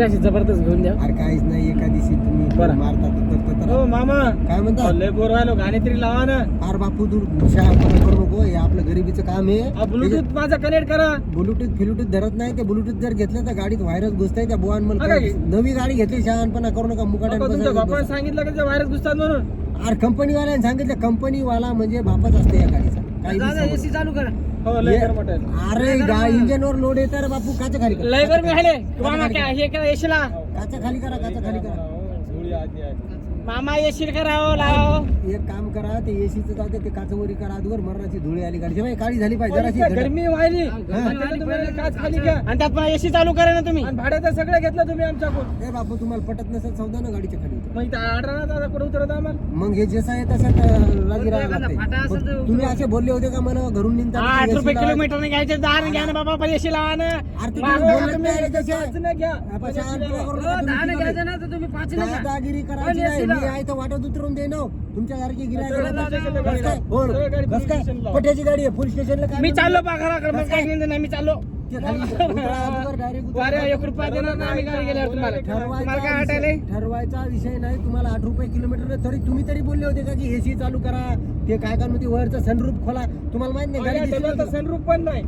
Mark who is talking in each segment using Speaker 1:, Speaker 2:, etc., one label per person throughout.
Speaker 1: अशी जबरदस्त घेऊन द्या.
Speaker 2: अरे काहीच नाही एका दिवशी तुम्ही
Speaker 1: बरं.
Speaker 2: मारता तर तर- तर-
Speaker 1: हो मामा.
Speaker 2: काय म्हणता?
Speaker 1: लय बोर व्हायलो गाणे तरी लावा ना.
Speaker 2: अरे बापू तू शहाणपणा करू नको हे आपलं गरिबीचं काम आहे.
Speaker 1: ब्लूटूथ माझा कनेक्ट करा.
Speaker 2: ब्लूटूथ फिलूटूथ धरत नाही ते ब्लूटूथ जर घेतलं तर गाडीत व्हायरस घुसताय त्या बुवान
Speaker 1: काय?
Speaker 2: नवी गाडी घेतली शहाणपणा करू नका मुकाट्याने
Speaker 1: तुमच्या बापाने
Speaker 2: बसा.
Speaker 1: सांगितलं का व्हायरस घुसतात म्हणून.
Speaker 2: अरे कंपनीवाल्याने सांगितलं कंपनीवाला म्हणजे बापच असते या गाडीचा. काही
Speaker 1: एसी चालू करा. हो
Speaker 2: ये-. अरे गा इंजन वर लोड येतं रे बापू काचा खाली करा.
Speaker 1: लय गरमी आहे
Speaker 2: खाली
Speaker 1: काय. हे करा एसीला
Speaker 2: काचा खाली करा काचा खाली करा
Speaker 1: मामा एसी करा हो लाव
Speaker 2: एक काम करा ते एसीचं जाते ते काचवरी करा आजवर मरणाची धुळी आली गाडी जेव्हा काळी झाली पाहिजे जराशी.
Speaker 1: गरमी व्हायली आणि तुम्ही काच खाली घ्या. आणि त्यात एसी चालू करा ना तुम्ही. भाड्याचं सगळं घेतलं तुम्ही आमच्याकडून.
Speaker 2: ए बापू तुम्हाला पटत नसेल चौदा ना गाडीच्या खाली उतरा.
Speaker 1: मग इथं आडरा ना दादा कुठं उतरत आम्हाला?
Speaker 2: मग हे जसं आहे तसं तर राहायला. पण तुम्ही असे बोलले होते का मला घरून निघता
Speaker 1: आठ रुपये किलोमीटर ने घ्यायचे दहा ने घ्या ना बाबा पण एसी लावा ना.
Speaker 2: अरे ते
Speaker 1: मागं
Speaker 2: तुम्ही
Speaker 1: बघा
Speaker 2: बोलत
Speaker 1: तुम्ही.
Speaker 2: नाही रे तसे.
Speaker 1: पाच ने. घ्या
Speaker 2: आपण शहाणपणा करू नका,
Speaker 1: हो,
Speaker 2: तुम्ही किती
Speaker 1: तर
Speaker 2: दादागिरी करायची नाही. आहे तर वाटत उतरून दे ना. तुमच्या सारखी गिरायक काय? पट्याची गाडी आहे पोलीस स्टेशनला काय
Speaker 1: मी? चाललो पाघराकडे मग काय घेऊन नाही मी चाललो.
Speaker 2: ठरवायचा विषय- नाही तुम्हाला आठ रुपये किलोमीटर तरी तुम्ही तरी बोलले होते का की एसी चालू करा? ते काय काय म्हणते वरचं सनरूप खोला. तुम्हाला माहीत नाही?
Speaker 1: सनरूप पण नाही.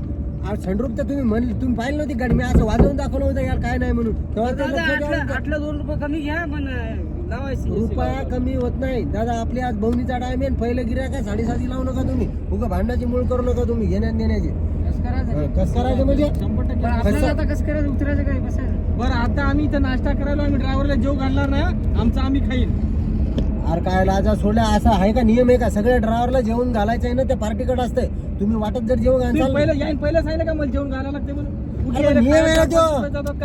Speaker 2: सनरूप तर तुम्ही म्हणले तुम्ही पाहिलं नव्हती गाडी. मी असं वाजवून दाखवलं होतं यार काय नाही म्हणून. तेव्हा.
Speaker 1: दोन रुपये कमी घ्या पण
Speaker 2: रुपया कमी होत नाही दादा आपली आज बवणीचा टाइम आहे पहिलं गिऱ्हाईक आहे साडेसाती लावू नका तुम्ही उगा भांडणाची मूळ करू नका तुम्ही घेण्यात देण्याचे कसं करायचं म्हणजे कसं?
Speaker 1: कसं करायचं उतरायचं काय बसायचं बरं आता आम्ही इथं नाश्ता करायला आम्ही ड्रायव्हरला जेव घालणार ना आमचा आम्ही खाईल
Speaker 2: अरे काय लाजा सोडल्या असा आहे का नियम आहे का सगळ्या ड्रायव्हरला जेवण घालायचं आहे ना ते पार्टीकडे असतंय तुम्ही वाटत जर जेवण घालसाल
Speaker 1: पहिलं यायला पहिलं सांगितलं का मला जेवण घालायला लागते म्हणून.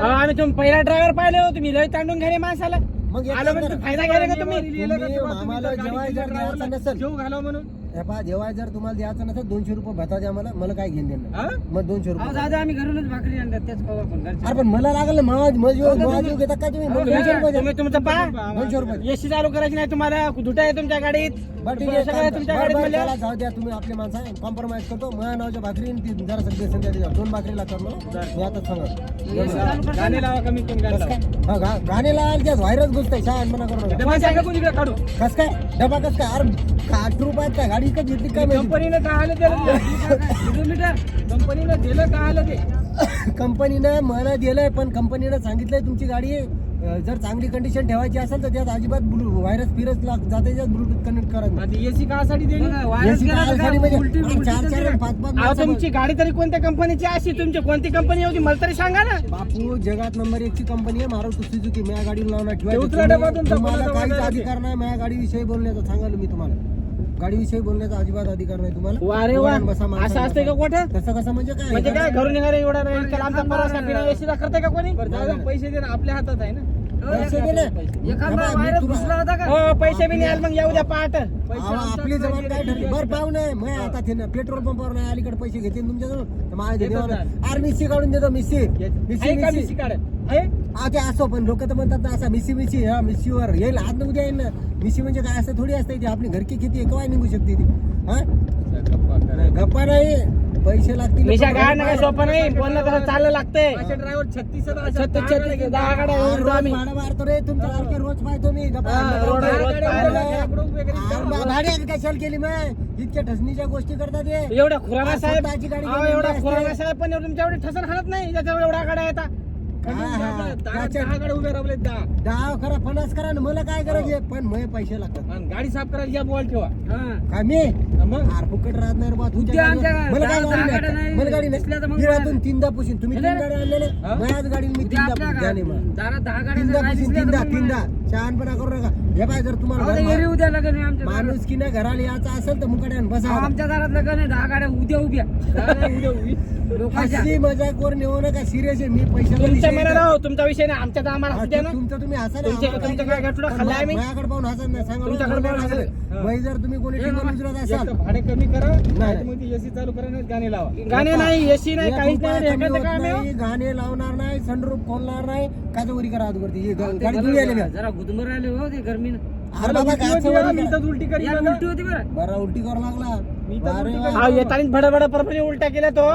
Speaker 1: आम्ही तुम्ही पहिला ड्रायव्हर पाहिले हो तुम्ही लय तांडून घ्या माणसाला
Speaker 2: मग
Speaker 1: आलं म्हणजे. फायदा घ्या रे का तुम्ही
Speaker 2: तुम्ही आम्हाला जेवाय जर द्यायचं नसेल.
Speaker 1: जेव घाला म्हणून.
Speaker 2: हे पहा जेवाय जर तुम्हाला द्यायचं नसेल दोनशे रुपये भता द्या मला. मला काय घेऊन देणार
Speaker 1: हा?
Speaker 2: मग दोनशे रुपये
Speaker 1: दादा आम्ही घरूनच भाकरी आणतात तेच खाऊ आपण
Speaker 2: अरे पण मला लागलं मग मग मग घेता का तुम्ही मग दोनशे रुपये द्या.
Speaker 1: तुम्ही तुमचं पा
Speaker 2: दोनशे रुपये
Speaker 1: एसी चालू करायची नाही तुम्हाला धुटा आहे तुमच्या गाडीत?
Speaker 2: बरं ठीक आहे
Speaker 1: सगळं आहे
Speaker 2: काम
Speaker 1: तुमच्या
Speaker 2: करा.
Speaker 1: गाडीत
Speaker 2: बरं, बरं,
Speaker 1: म्हणल्यावर.
Speaker 2: चला, जाऊ द्या तुम्ही आपले माणसं. कॉम्प्रोमाइज करतो. माझ्या नावाच्या भाकरी आणि ती जरा सगळे. दोन भाकरी लागतात मला मी आता सांगा.
Speaker 1: गाणे लावा कमी कमी गाणे
Speaker 2: कसं
Speaker 1: लावा.
Speaker 2: काय हा, गा- गाणे लावायला व्हायरस घुसतंय. शहाणपणा करू नका.
Speaker 1: डबा सांगा? कोणी इकडे काढू?
Speaker 2: कस काय? डबा कस काय? अरे आठ रुपयात काय गाडी का घेतली काय माहिती
Speaker 1: कंपनीने काय आलं ते किलोमीटर? कंपनीने दिलं काय आलं ते?
Speaker 2: कंपनीनं मला दिलंय पण कंपनीनं सांगितलंय तुमची गाडी जर चांगली कंडिशन ठेवायची असेल तर त्यात अजिबात ब्लू व्हायरस फिरस जाते ब्लूटूथ कनेक्ट करत
Speaker 1: एसी कासाठी
Speaker 2: म्हणजे
Speaker 1: तुमची गाडी तरी कोणत्या कंपनीची आहे? अशी तुमची कोणती कंपनी होती मला तरी सांगा ना.
Speaker 2: बापू जगात नंबर एक ची कंपनी आहे मारुती सुझुकी माझ्या गाडीला नाव नाही काहीच
Speaker 1: वादा
Speaker 2: अधिकार नाही. माझ्या गाडीविषयी बोलण्याचा. सांगाल मी तुम्हाला. गाडीविषयी बोलण्याचा अजिबात अधिकार नाही तुम्हाला.
Speaker 1: वारे वा.
Speaker 2: उघडून बसा, माणसं
Speaker 1: असं असतंय का
Speaker 2: बसा.
Speaker 1: कुठं?
Speaker 2: तसं कसं म्हणजे काय?
Speaker 1: म्हणजे काय घरून निघाले एवढा नाही त्याला आमचा परवास काय बिना एसीला करते का कोणी? पैसे दे आपल्या हातात आहे ना.
Speaker 2: पैसे दे ना.
Speaker 1: एखादा
Speaker 2: बाबा, मी
Speaker 1: virus
Speaker 2: तुम्हा-
Speaker 1: घुसला होता का? हो पैसे बी नाही आले मग येऊ द्या पहाट
Speaker 2: आपली ठरली. बरं पाहू नये. मग आता ते ना पेट्रोल पंपावर नाही अलीकडे पैसे घेते तुमच्याजवळ? तर माझ्या देवाला. अरे मिस्सी काढून देतो मिस्सी.
Speaker 1: का
Speaker 2: मिस्सी. हा? ते असो पण लोक तर म्हणतात ना असा मिस्सी मिस्सी हा मिस्सीवर येईल. आज ना उद्या येईल ना. मिस्सी म्हणजे काय? असं थोडी असते ती आपली घरकी किती केव्हा निघू शकते ती? हा? गप्पा नाही. पैसे लागतील
Speaker 1: मिशा गाड नका सोपं नाही बोलणं कसं चाललं लागतंय
Speaker 3: ड्रायव्हर छत्तीस
Speaker 1: छत्तीस छत्तीस दहा गाड्या
Speaker 2: रोज
Speaker 1: आम्ही
Speaker 2: भाडं मारतो रे तुमच्या सारखे रोज पाहतो मी
Speaker 1: हा,
Speaker 2: भाड्याने कशाला केली मग इतक्या ठसणीच्या गोष्टी करतात हे.
Speaker 1: एवढा खुराना साहेब
Speaker 2: स्वतःची गाडी घेऊन
Speaker 1: एवढा
Speaker 2: असते.
Speaker 1: खुराना साहेब पण एवढं तुमच्या एवढी ठसन हाणत नाही त्याच्यावर एवढा गाड्या येतात
Speaker 2: हा, हा. त्याच्या-
Speaker 3: दहा दहा.
Speaker 2: करा पन्नास करा ना मला काय करायचे पण मग पैसे लागतात.
Speaker 3: आणि गाडी साफ करायला या बॉल ठेवा.
Speaker 2: काय मी
Speaker 3: मग?
Speaker 2: आर फुकट राहत नाही रे बा, तुझ्या. मला काय गाडी. मला गाडी हिरातून तीनदा पुशीन. तुम्ही तीन. गाड्या आणलेले
Speaker 3: हा?
Speaker 2: माझ्याच गाडीने मी तीनदा पुशीन. तीनदा पुशीन तीनदा तीनदा. शहाणपणा करू नका हे पाय जर तुम्हाला
Speaker 1: उद्या लग्न आहे आमच्या दारात.
Speaker 2: माणूस की नाही घराला यायचं असेल तर मुकाड्यान बसा
Speaker 1: आमच्या दारात लग्न आहे दहा गाड्या उद्या उभ्या
Speaker 3: उद्या उभी.
Speaker 1: लोकांच्या
Speaker 2: हसली मजाक वर नेऊ नका सिरियस आहे मी पैशाला
Speaker 1: तुमच्या
Speaker 2: विषय
Speaker 1: मनात राहो तुमचा विषय नाही आमच्या तर आम्हाला हसू द्या ना
Speaker 2: तुमचं तुम्ही हसा ना,
Speaker 1: तुमच्या-
Speaker 2: आम्हाला
Speaker 1: तुमचं
Speaker 2: काय
Speaker 1: काय गठुडं
Speaker 2: पण
Speaker 1: खाल्लंय आम्ही?
Speaker 2: माझ्याकडे पाहून हसत नाही सांगा
Speaker 1: तुमच्याकडे पाहून.
Speaker 2: बाई जर तुम्ही कोणी उचलत असाल
Speaker 3: भाडे कमी करा
Speaker 2: नाही.
Speaker 3: मग एसी चालू करा नाही गाणे लावा
Speaker 1: गाणे नाही एसी नाही
Speaker 2: एक
Speaker 1: काहीच
Speaker 2: रुपया
Speaker 1: नाही
Speaker 2: कमी
Speaker 1: एखादं
Speaker 2: होत
Speaker 1: काम आहे हो.
Speaker 2: नाही, गाणे लावणार नाही सनरूप खोलणार नाही काजवरी करा आजवरती हे ग- गाडी तुम्ही आले का?
Speaker 1: जरा गुदमर आले हो ते गरमीनं.
Speaker 2: अरे बाबा
Speaker 3: उलटी मी
Speaker 2: करा.
Speaker 3: तर उलटी करी
Speaker 1: होती बरं.
Speaker 2: बरं उलटी करू लागला.
Speaker 3: मी तर
Speaker 2: अरे
Speaker 3: उलटी
Speaker 2: वा.
Speaker 1: हा येताना परपणी केल्या तो.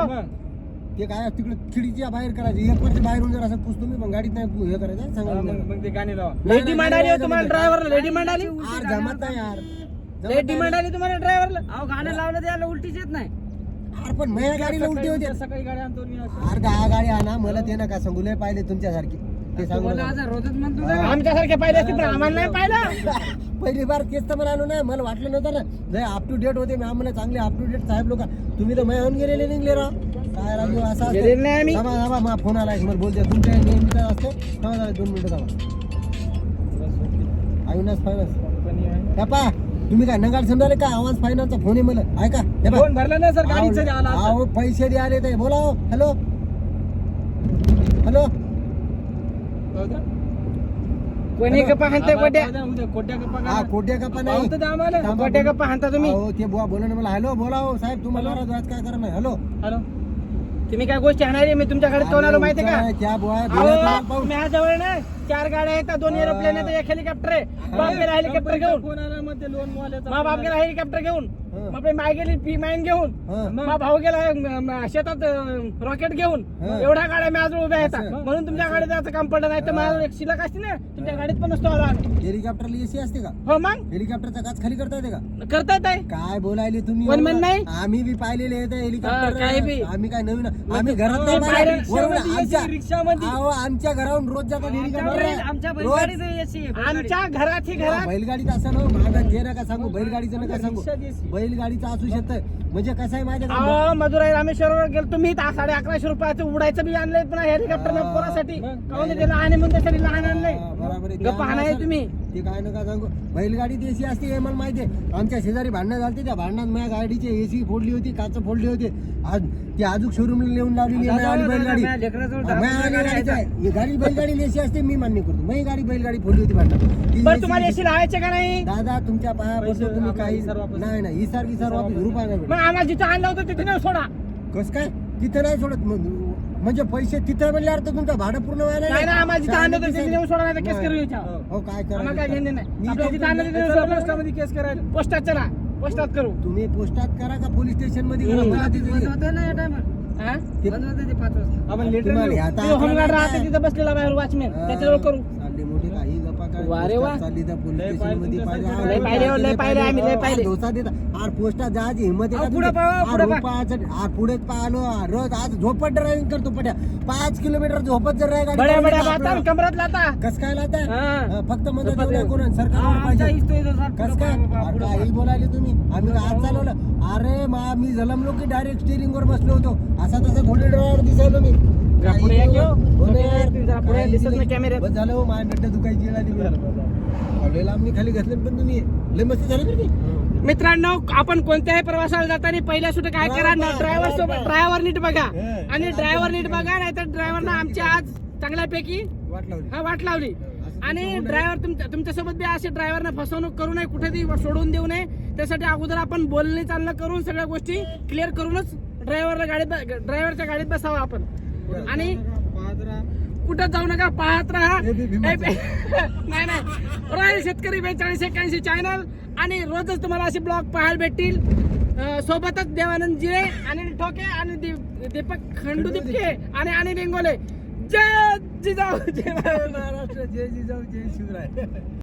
Speaker 2: ते काय तिकडे खिडकीच्या बाहेर करायचं. एक वरती बाहेरून जर असं पुसतो मी पण गाडीत नाही हे करायचं सांगा
Speaker 3: मग मग ते गाणी लावा.
Speaker 1: लय डिमांड आली हो तुम्हाला ड्रायव्हरला लय डिमांड आली.
Speaker 2: यार जमत नाही यार.
Speaker 1: लय
Speaker 2: जमत
Speaker 1: डिमांड
Speaker 2: नाही.
Speaker 1: आली तुम्हाला ड्रायव्हरला अहो गाणं लावलं त्याला उलटीच येत नाही.
Speaker 2: यार पण माझ्या गाडीला उलटी होते.
Speaker 3: सकाळी- गाडी आणतो मी.
Speaker 2: यार दहा गाडी आणा मला ते नका सांगू. लय पाहिले तुमच्यासारखी. ते सांगू नका.
Speaker 1: रोजच म्हणतो आमच्यासारखे पाहिले असते पण आम्हाला नाही पाहिलं
Speaker 2: पहिली बार केस तर मला आलो नाही मला वाटलं नव्हतं ना लय अप टू डेट होते मी आम्हाला चांगले अप टू डेट साहेब लोक तुम्ही तर मग गेलेले निघले राव काय राजू असं?
Speaker 1: गेलेले नाही आम्ही.
Speaker 2: थांबा थांबा मा फोन आला मला बोलते तुमच्या नेहमीचा असतो थांबा जरा दोन मिनिटं थांबा अविनाश फायनान्स
Speaker 3: कंपनी आहे.
Speaker 2: कापा तुम्ही काय नगाल समजाले का आवाज फायनान्सचा फोन आहे मला ऐका हे.
Speaker 3: फोन भरला नाही सर गाडीचं जे आला
Speaker 2: अहो
Speaker 3: असं.
Speaker 2: अहो, पैसे द्याले ते बोला हो. हॅलो हॅलो
Speaker 3: का?
Speaker 1: कोणी गप्पा हाणताय कोट्या?
Speaker 3: उद्या- उद्या कोट्या गप्पा
Speaker 2: हा
Speaker 3: करा.
Speaker 2: कोट्या कपा
Speaker 3: पाहू तर
Speaker 2: नाही
Speaker 3: द्या आम्हाला.
Speaker 2: थांबा,
Speaker 1: कोट्या गप्पा हाणता तुम्ही.
Speaker 2: अहो, ते बुवा बोला ना मला हॅलो बोला हो साहेब तुम्हाला आज काय हॅलो.
Speaker 3: हॅलो.
Speaker 1: तुम्ही काय गोष्टी हाणारी मी तुमच्या गाडीत कोण आलो माहितीये का?
Speaker 2: क्या बुवा
Speaker 1: अहो. माझ्याजवळ ना चार गाड्या आहेत दोन एरोप्लेन आहेत एक हेलिकॉप्टर आहे. बाप गेला हेलिकॉप्टर घेऊन.
Speaker 3: फोन आला मग ते लोन वाल्याचा
Speaker 1: मा
Speaker 3: फोन
Speaker 1: बाप
Speaker 3: आला.
Speaker 1: गेला हेलिकॉप्टर घेऊन.
Speaker 2: हं.
Speaker 1: बापरे माय गेली पी माइन घेऊन
Speaker 2: हं.
Speaker 1: मा भाऊ गेला म- म- शेतात रॉकेट घेऊन
Speaker 2: हं.
Speaker 1: एवढ्या गाड्या माझ्याजवळ उभ्या आहेत
Speaker 2: असं.
Speaker 1: म्हणून तुमच्या गाडीत जायचं काम पडलं नाही तर माझ्याजवळ एक शिलक असते ना तुमच्या गाडीत पण नसतो आला आम्ही.
Speaker 2: हेलिकॉप्टरला एसी असते का
Speaker 1: हो मग
Speaker 2: हेलिकॉप्टरचा काच खाली करता येते का
Speaker 1: करता येत आहे
Speaker 2: काय बोलायले तुम्ही
Speaker 1: कोण म्हण नाही?
Speaker 2: आम्ही बी पाहिलेले आहेत
Speaker 1: हा,
Speaker 2: हेलिकॉप्टर
Speaker 1: काय बी.
Speaker 2: आम्ही काय नवीन आम्ही घरात. वरून
Speaker 3: रिक्षामध्ये
Speaker 2: आमच्या आमच्या घरावरून रोज जातात हेलिकॉप्टर रोज.
Speaker 1: आमच्या घरात ही
Speaker 2: हा,
Speaker 1: घरात
Speaker 2: बैलगाडीचं असं ना माझा ते नका सांगू बैलगाडीचं नका सांगू
Speaker 3: AC.
Speaker 2: बैलगाडीचं असू शकतं म्हणजे कसं आहे माझ्या
Speaker 1: अहो मधुराई रामेश्वरवर गेलो तुम्ही साडे अकराशे रुपयाचं उडायचं बी आणलंय पण हेलिकॉप्टर
Speaker 2: हा.
Speaker 1: पोरासाठी
Speaker 3: मग.
Speaker 1: लहान आहे म्हणून त्यासाठी लहान आणलंय.
Speaker 2: हा.
Speaker 1: गप्पा हाणाय तुम्ही.
Speaker 2: ते काय नका सांगू. बैलगाडी देशी असते हे मला माहिती आहे. आमच्या शेजारी भांडणं झाली त्या भांडणात माझ्या गाडीची एसी फोडली होती काच फोडली होती. आज ती अजून शोरूमला नेऊन लावलेली आहे बैलगाडी. हा. ही गाडी बैलगाडी एसी असते मी मान्य करतो. माझी गाडी बैलगाडी फोडली होती भांडणात.
Speaker 1: तुम्हाला एसी लावायचे का नाही?
Speaker 2: दादा तुमच्या पाया तुम्ही काही. नाही नाही इसार विसार वापस रुपया नाही
Speaker 1: मग. आम्हाला जिथं आणलं होतं तिथे नाही सोडा
Speaker 2: कस काय तिथं नाही सोडत मग म्हणजे पैसे तिथं म्हणल्यावर तर तुमचं भाडं पूर्ण व्हायला
Speaker 1: नाही ना आम्हाला जिथं आणलं होतं तिथे नेऊन सोडा नाही केस. करू याच्यावर.
Speaker 2: हो काय
Speaker 1: आम्हाला काय घेणं नाही आपल्या जिथं आणलं तिथे नेऊन
Speaker 3: चला
Speaker 1: सोडा.
Speaker 3: पोस्टामध्ये केस करायला
Speaker 1: पोस्टात चला पोस्टात करू
Speaker 2: तुम्ही पोस्टात करा का पोलीस स्टेशनमध्ये करा
Speaker 1: हम्म.
Speaker 2: मला तिथे-
Speaker 1: हा?
Speaker 2: ते-
Speaker 3: आपण लेटर
Speaker 2: तुम्हाला
Speaker 3: लिहू.
Speaker 2: आता
Speaker 1: ते होमगार्ड
Speaker 2: आपल्याला
Speaker 1: राहते? तिथं बसलेला बाहेर वॉचमॅन
Speaker 2: हा,
Speaker 1: त्याच्याजवळ करू
Speaker 2: चालले मोठे काही
Speaker 1: वा.
Speaker 2: चालली पोलीस
Speaker 3: स्टेशनमध्ये.
Speaker 1: लय पाहिले हो, लय पाहिले आम्ही, लय
Speaker 2: हा,
Speaker 1: पाहिले.
Speaker 2: डोसा देता आर पोस्टात जायची हिंमत आहे का
Speaker 1: अहो, पुढं
Speaker 2: तुमची?
Speaker 1: पहा,
Speaker 2: आर
Speaker 1: पुढं पहा.
Speaker 2: रुपयाचं- आर पुढेच पाहिलो. रोज आज झोपत ड्रायव्हिंग करतो पट्या. पाच किलोमीटर झोपत जर
Speaker 1: बड्या बड्या बाता
Speaker 2: आपल्याला-
Speaker 1: कमरात लाता.
Speaker 2: कस काय लाता?
Speaker 1: हा.
Speaker 2: फक्त मदत
Speaker 1: झोपत
Speaker 2: सरकार पाहिजे. कस काय? अरे काही बोलायले तुम्ही? आम्ही आज चालवलं. अरे मा मी जलमलो की डायरेक्ट स्टिअरिंग वर बसलो होतो. असा तसा घोडे ड्रायव्हर दिसायलो मी.
Speaker 1: जरा पुढे या की हो. जरा पुढे दिसत
Speaker 2: नाही.
Speaker 1: नाही कॅमेऱ्यात.
Speaker 2: बस झालं हो माझ्या नड्डा दुखायची वेळ आली खाली घातले पण तुम्ही लय मस्त झालं बरं की.
Speaker 1: मित्रांनो आपण कोणत्याही प्रवासाला जाताना पहिल्या सुद्धा काय करा ड्रायव्हर सोबत. ड्रायव्हर नीट बघा. आणि ड्रायव्हर नीट बघा नाहीतर ड्रायव्हरना आमच्या आज चांगल्यापैकी
Speaker 2: वाट लावली
Speaker 1: हा वाट लावली आणि. ड्रायव्हर तुमच्या तुमच्यासोबत बी असे ड्रायव्हरना फसवणूक करू नये कुठे ती सोडून देऊ नये त्यासाठी अगोदर आपण बोलणे चालणं करून सगळ्या गोष्टी क्लिअर करूनच ड्रायव्हरला गाडीत ड्रायव्हरच्या गाडीत बसावं आपण आणि. कुठं जाऊ नका पाहत राहा. नाही नाही. रॉयल शेतकरी बेचाळीस एक्याऐंशी चॅनल आणि रोजच तुम्हाला असे ब्लॉग पाहायला भेटतील. सोबतच देवानंद जिरे अनिल ठोके आणि दीप- दीपक खंडू दिपके आणि अनिल इंगोले जय जिजाऊ जय
Speaker 2: महाराष्ट्र जय जिजाऊ जय शिवराय.